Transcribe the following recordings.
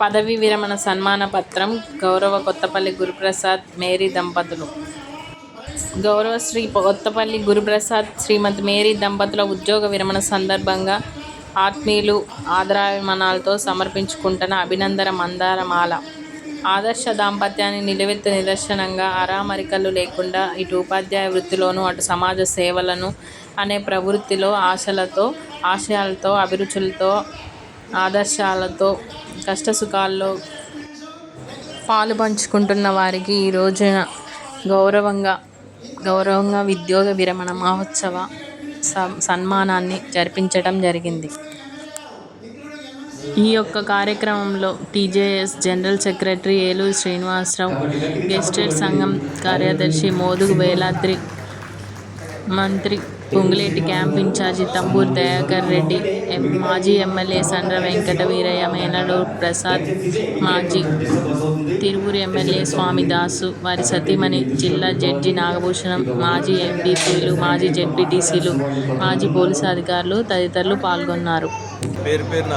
పదవీ విరమణ సన్మాన పత్రం గౌరవ కొత్తపల్లి గురుప్రసాద్ మేరీ దంపతులు. గౌరవ శ్రీ కొత్తపల్లి గురుప్రసాద్ శ్రీమతి మేరీ దంపతుల ఉద్యోగ విరమణ సందర్భంగా ఆత్మీయులు ఆదరాభిమానాలతో సమర్పించుకుంటున్న అభినందన మందారమాల. ఆదర్శ దాంపత్యాన్ని నిలువెత్తు నిదర్శనంగా అరామరికలు లేకుండా ఇటు ఉపాధ్యాయ వృత్తిలోనూ అటు సమాజ సేవలను అనే ప్రవృత్తిలో ఆశలతో ఆశయాలతో అభిరుచులతో ఆదర్శాలతో కష్టసుఖాల్లో పాలు పంచుకుంటున్న వారికి ఈ రోజున గౌరవంగా గౌరవంగా ఉద్యోగ విరమణ మహోత్సవ స- సన్మానాన్ని జరిపించడం జరిగింది. ఈ యొక్క కార్యక్రమంలో TJS general secretary Eluru Srinivasarao gazetted సంఘం కార్యదర్శి మోదుగు వేలాద్రి మంత్రి పొంగులేటి క్యాంప్ ఇన్ఛార్జి తంబూరు దయాకర్ రెడ్డి మాజీ ఎమ్మెల్యే సండ్ర వెంకట వీరయ్య మేనడు ప్రసాద్ మాజీ తిరువురు ఎమ్మెల్యే స్వామి దాసు వారి సతీమణి జిల్లా జడ్జి నాగభూషణం మాజీ ఎంపీపీలు మాజీ జెడ్పీటీసీలు మాజీ పోలీసు అధికారులు తదితరులు పాల్గొన్నారు. పేరు పేరున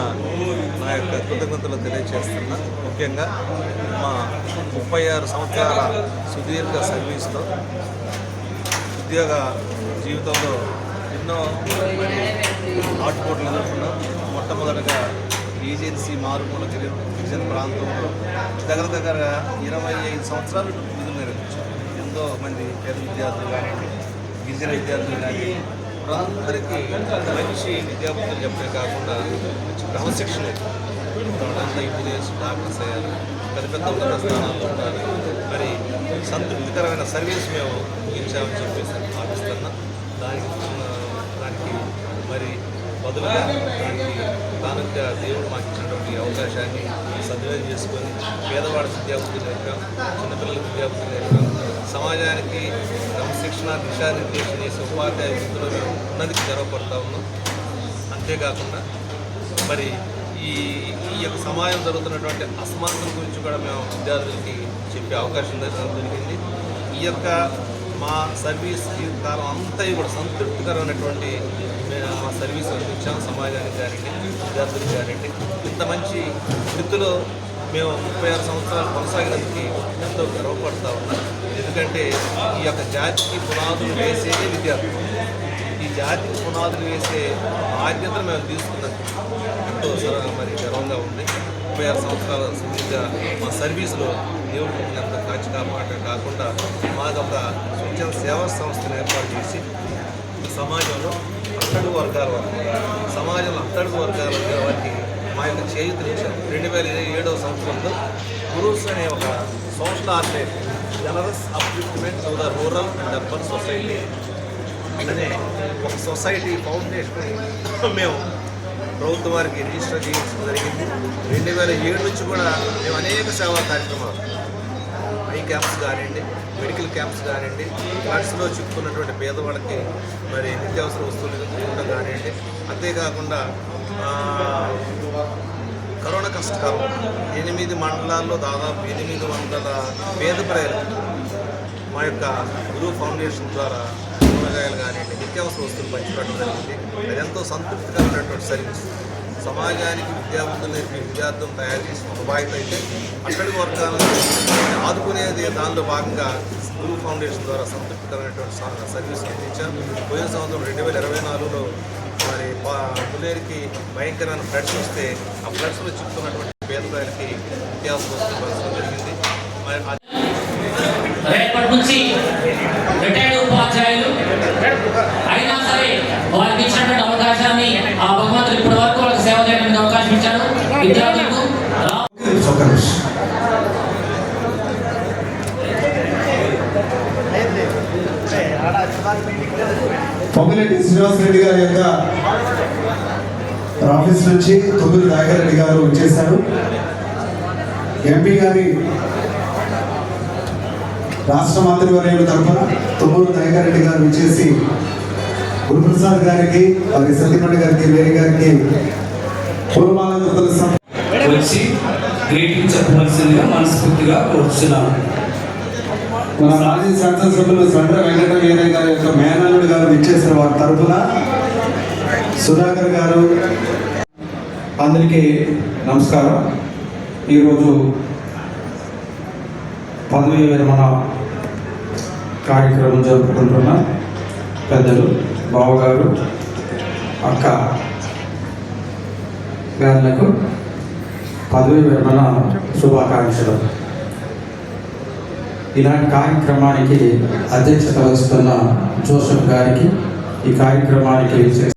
నా యొక్క కృతజ్ఞతలు తెలియజేస్తున్నా ముఖ్యంగా మా ముప్పై ఆరు సంవత్సరాల సుదీర్ఘ సర్వీస్లో ఉద్యోగ జీవితంలో ఎన్నో మరి ఆటుపోట్లు ఎదుర్కొన్నాం మొట్టమొదటగా ఏజెన్సీ మారుమూల గిరి- గిరిజన ప్రాంతంలో దగ్గర దగ్గర ఇరవై ఐదు సంవత్సరాలు విధులు నిర్వహించాం ఎంతో మంది పేద విద్యార్థులు కానివ్వండి గిరిజన విద్యార్థులు కానీ అందరికీ మంచి విద్యాబుద్ధులు చెప్పే కాకుండా మంచి క్రమశిక్షణ వాళ్ళంతా ఇంజనీర్స్ డాక్టర్స్ అయ్యారు. పెద్ద పెద్ద ఉన్నత స్థానాల్లో ఉన్నారు మరి సంతృప్తికరమైన సర్వీస్ మేము ఇచ్చామని చెప్పేసి భావిస్తున్నా దానికి బదులుగా దానికి దేవుడు మాకు ఇచ్చినటువంటి అవకాశాన్ని సద్వినియోగం చేసుకొని పేదవాడి విద్యాబుద్ధి నేర్పాం చిన్నపిల్లల విద్యాబుద్ధి నేర్పాం సమాజానికి క్రమశిక్షణ దిశానిర్దేశం చేసే ఉపాధ్యాయ వృత్తిలో మేము ఉన్నది గర్వపడతా ఉన్నాం. అంతేకాకుండా మరి ఈ ఈ యొక్క సమాజం జరుగుతున్నటువంటి అసమానతల గురించి కూడా మేము విద్యార్థులకి చెప్పే అవకాశం దొరికింది. జరిగింది ఈ యొక్క మా సర్వీస్ కాలం అంతా కూడా సంతృప్తికరమైనటువంటి సర్వీస్ అందించాం సమాజానికి కానివ్వండి విద్యార్థులకు కానివ్వండి ఇంత మంచి వృత్తిలో మేము ముప్పై ఆరు సంవత్సరాలు కొనసాగినందుకు ఎంతో గర్వపడతా ఉన్నాం. ఎందుకంటే ఈ యొక్క జాతికి పునాదులు వేసేది విద్యార్థులు ఈ జాతికి పునాదులు వేసే బాధ్యతను మేము తీసుకున్నాం ఎంతో మరి గర్వంగా ఉంది. ముప్పై ఆరు సంవత్సరాల సుదీర్ఘ మా సర్వీసులో దేవుడికి అంత కాచి కాపాట కాకుండా మాదొక స్వచ్ఛంద సేవా సంస్థను ఏర్పాటు చేసి సమాజంలో అట్టడుగు వర్గాల వారికి సమాజంలో అట్టడుగు వర్గాల వారికి మా యొక్క చేయుతనిచ్చాం రెండు వేల ఏడవ సంవత్సరంలో గురూస్ అనే ఒక social organise generous upliftment to the rural and urban society అనే ఒక సొసైటీ ఫౌండేషన్ మేము ప్రభుత్వం వారికి రిజిస్టర్ చేయించడం జరిగింది. రెండు వేల ఏడు నుంచి కూడా మేము అనేక సేవా కార్యక్రమాలు ఐ క్యాంప్స్ కానివ్వండి మెడికల్ క్యాంప్స్ కానివ్వండి ఫ్లాట్స్లో చిక్కుకున్నటువంటి పేదవాళ్ళకి మరి నిత్యావసర వస్తువులు ఇవ్వడం కానివ్వండి అంతేకాకుండా కరోనా కష్టకాలం ఎనిమిది మండలాల్లో దాదాపు ఎనిమిది వందల పేద ప్రజలు మా యొక్క గురువు ఫౌండేషన్ ద్వారా కూరగాయలు కానివ్వండి నిత్యావసర వస్తువులు పంచిపెట్టడం జరిగింది. అది ఎంతో సంతృప్తికరమైనటువంటి సర్వీస్. సమాజానికి విద్యావంతులు నేర్పి విద్యార్థులను తయారు చేసిన ఒక బాధ్యత అయితే అక్కడి వర్గాలను ఆదుకునేది దానిలో భాగంగా గురు ఫౌండేషన్ ద్వారా సంతృప్తికరమైనటువంటి సర్వీస్ అందించాం పోయిన సంవత్సరం రెండు వేల ఇరవై నాలుగులో మరి పులేరికి భయంకరమైన ఫ్లడ్స్ వస్తే ఆ ఫ్లడ్స్లో చిక్కుతున్నటువంటి పేద ప్రజలకి నిత్యావసర జరిగింది. రేపటి నుంచి రిటైర్డ్ ఉపాధ్యాయులు అయినా సరే వారికి ఇచ్చినటువంటి అవకాశాన్ని ఆ భగవంతుడు ఇప్పుడు వరకు వాళ్ళకి సేవ చేయడానికి అవకాశం ఇచ్చాడు విద్యార్థులకు శ్రీనివాస్ రెడ్డి గారి యొక్క ఆఫీస్ నుంచి తొమ్మిది దాగర్ రెడ్డి గారు వచ్చేశారు. ఎంపీ గారి రాష్ట్ర మంత్రివర్యుల తరఫున తొమ్మిది దయాకర్ రెడ్డి గారు వచ్చేసి గురుప్రసాద్ గారికి మరి సత్యపల్లి గారికి వేరే గారికి పూర్వ వచ్చి గ్రీటింగ్ చెప్పవలసిందిగా మనస్ఫూర్తిగా కోరుచున్నాను. మన మాజీ శాసనసభ్యులు సండ్ర వెంకట వీరయ్య గారి యొక్క మేనల్లుడు గారు విచ్చేసిన వారి తరఫున సుధాకర్ గారు అందరికీ నమస్కారం. ఈరోజు పదవీ విరమణ కార్యక్రమం జరుపుకుంటున్న పెద్దలు బావగారు అక్క గారులకు పదవీ విరమణ శుభాకాంక్షలు. ఇలాంటి కార్యక్రమానికి అధ్యక్షత వహిస్తున్న జోసఫ్ గారికి ఈ కార్యక్రమానికి